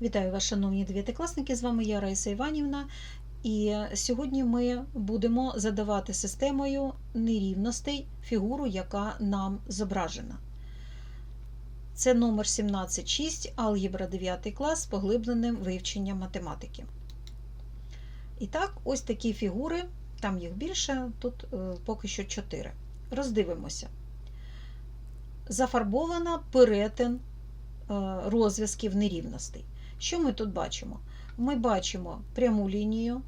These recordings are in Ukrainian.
Вітаю вас, шановні дев'ятикласники! З вами я Раїса Іванівна. І сьогодні ми будемо задавати системою нерівностей фігуру, яка нам зображена. Це номер 176, алгебра 9 клас з поглибленим вивченням математики. І так, ось такі фігури, там їх більше, тут е, поки що 4. Роздивимося. Зафарбована перетин е, розв'язків нерівностей. Що ми тут бачимо? Ми бачимо пряму лінію,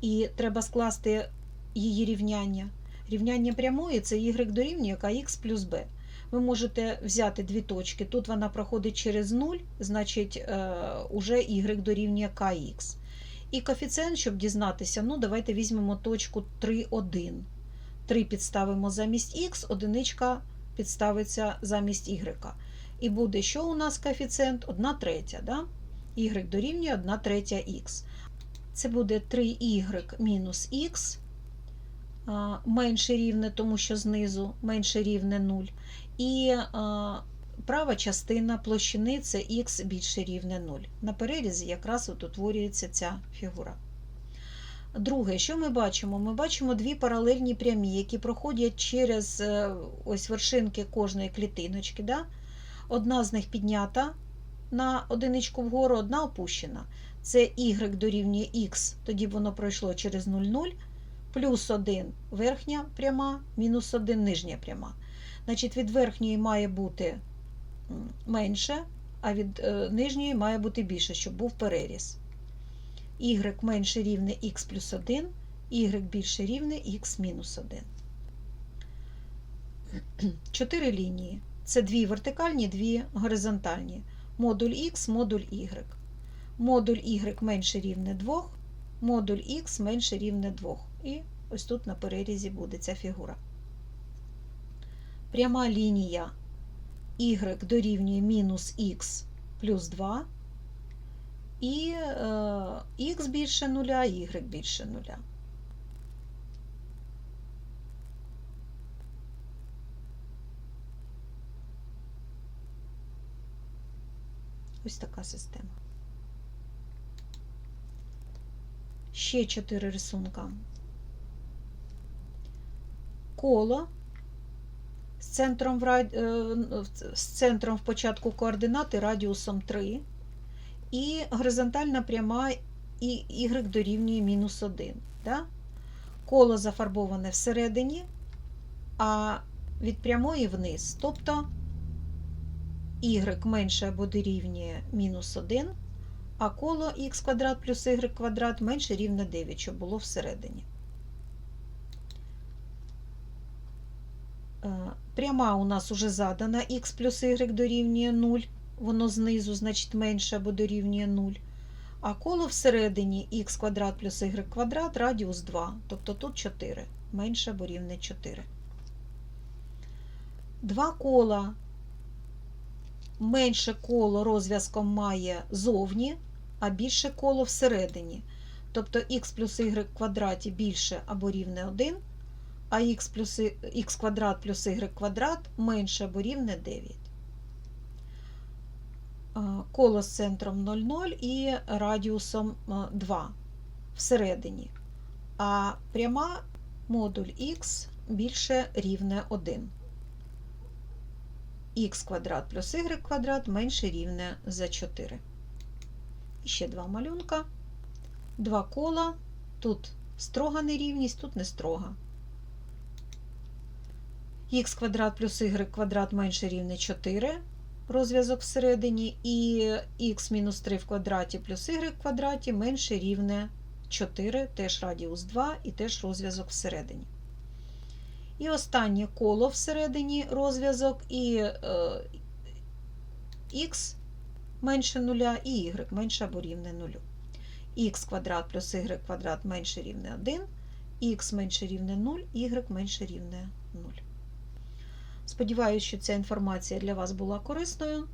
і треба скласти її рівняння. Рівняння прямої це y дорівнює kx плюс b. Ви можете взяти дві точки. Тут вона проходить через 0, значить, е, уже y дорівнює kx. І коефіцієнт, щоб дізнатися, ну, давайте візьмемо точку 3, 1. 3 підставимо замість х, одиничка підставиться замість y. І буде, що у нас коефіцієнт? 1 третя. Да? Y дорівнює 1 третя х. Це буде 3y мінус х, менше рівне, тому що знизу менше рівне 0. І права частина площини це х більше рівне 0. На перерізі якраз от утворюється ця фігура. Друге, що ми бачимо? Ми бачимо дві паралельні прямі, які проходять через ось вершинки кожної клітиночки. Да? Одна з них піднята на одиничку вгору, одна опущена. Це y дорівнює х, тоді воно пройшло через 0,0, плюс 1 верхня пряма, мінус 1 нижня пряма. Значить, від верхньої має бути менше, а від нижньої має бути більше, щоб був переріз. y менше рівне х плюс 1, y більше рівне х мінус 1. Чотири лінії. Це дві вертикальні, дві горизонтальні. Модуль Х, модуль Y. Модуль Y менше рівне 2, модуль Х менше рівне 2. І ось тут на перерізі буде ця фігура. Пряма лінія Y дорівнює мінус Х плюс 2, і е, Х більше нуля, Y більше нуля. Ось така система. Ще чотири рисунка. Коло з центром в, раді... з центром в початку координати радіусом 3 і горизонтальна пряма і y дорівнює мінус 1. Да? Коло зафарбоване всередині, а від прямої вниз. Тобто y менше або дорівнює мінус 1, а коло х квадрат плюс y квадрат менше рівне 9, щоб було всередині. Пряма у нас уже задана х плюс y дорівнює 0, воно знизу, значить, менше або дорівнює 0. А коло всередині х квадрат плюс y квадрат радіус 2, тобто тут 4, менше або рівне 4. Два кола менше коло розв'язком має зовні, а більше коло всередині. Тобто х плюс y квадраті більше або рівне 1, а х, плюс, х квадрат плюс y квадрат менше або рівне 9. Коло з центром 0,0 і радіусом 2 всередині. А пряма модуль х більше рівне 1 х квадрат плюс y квадрат менше рівне за 4. І ще два малюнка, два кола. Тут строга нерівність, тут не строга. х квадрат плюс y квадрат менше рівне 4, розв'язок всередині, і х мінус 3 в квадраті плюс y в квадраті менше рівне 4, теж радіус 2 і теж розв'язок всередині. І останнє коло всередині розв'язок і е, х менше нуля, і y менше або рівне нулю. х квадрат плюс y квадрат менше рівне 1, х менше рівне 0, y менше рівне 0. Сподіваюся, що ця інформація для вас була корисною.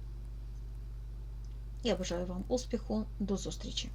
Я бажаю вам успіху. До зустрічі!